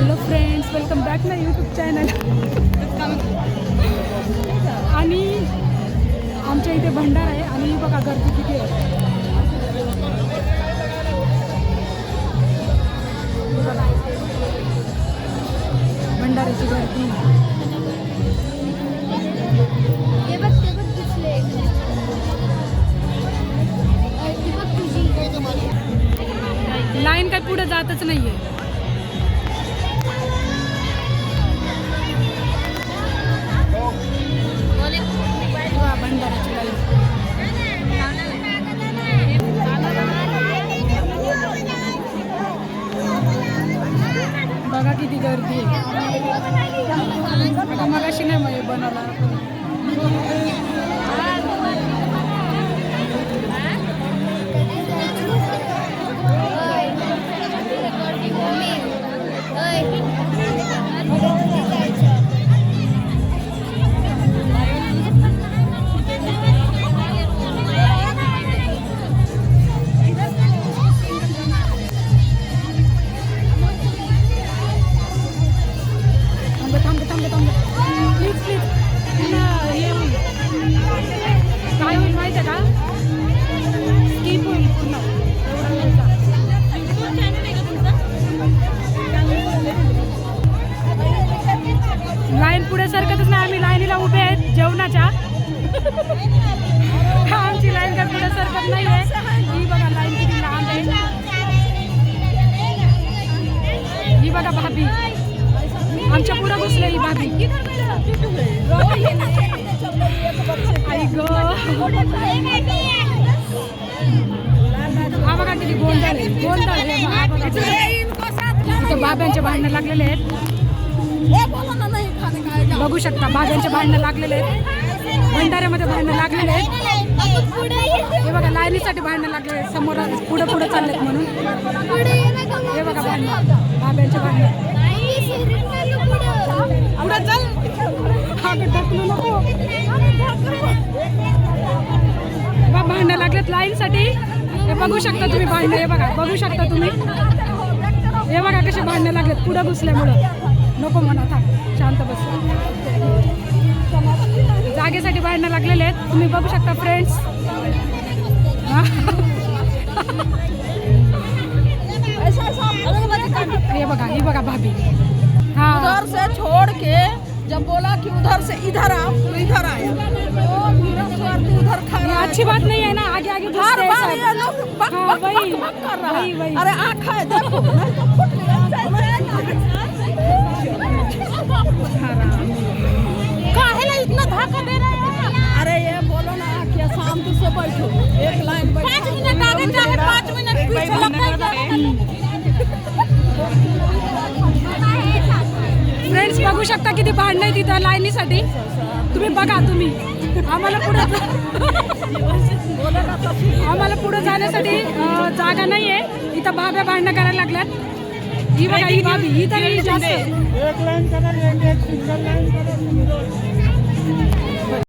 Hello friends welcome back ना YouTube channel आणि आमच्या इथे भंडार आहे आणि बघा गर्दी किती आहे. भंडाऱ्याची गर्दी. लाईन काय पुढे जातच नाहीये. किती गर्दी. आहे बघा मगाशी नाही मग बनवला हा बघा किती गोंधळ आहे गोंधळ आहे इथं बाब्यांचे भांडणं लागलेले आहेत. बघू शकता बाब्यांचे भांडणं लागलेले आहेत. भंडाऱ्यामध्ये भांडणं लागलेले आहेत. हे बघा लाईनीसाठी भांडणं लागलेले आहेत. समोर पुढे पुढे चाललेत म्हणून. हे बघा भांडणं. बाब्यांचे भांडणं. लाईनसाठी हे बघू शकता तुम्ही भांडणं हे बघा बघू शकता तुम्ही. हे बघा कसे भांडणं लागलेत पुढे घुसल्यामुळं. नको म्हणा थांब शांत बस. जागेसाठी भांडणं लागलेले आहेत. तुम्ही बघू शकता फ्रेंड्स हे. बघा ही बघा भाभी. हा. छोड़ के जब बोला कि उधर से इधर आओ तो इधर आया तो स्वार्थी उधर खा रहा अच्छी बात नहीं है ना आगे आगे हर बार। ये लोग बक बक बक कर रहा। है अरे आँख है देखो नहीं तो फुट बघू शकता किती भांडणं आहे तिथं लाईनीसाठी. तुम्ही बघा तुम्ही. आम्हाला पुढे आम्हाला पुढे जाण्यासाठी जागा नाही आहे इथं भाभ्या भांडणं करायला लागल्यात. ही बघा ही भाभी ही तरी जास्त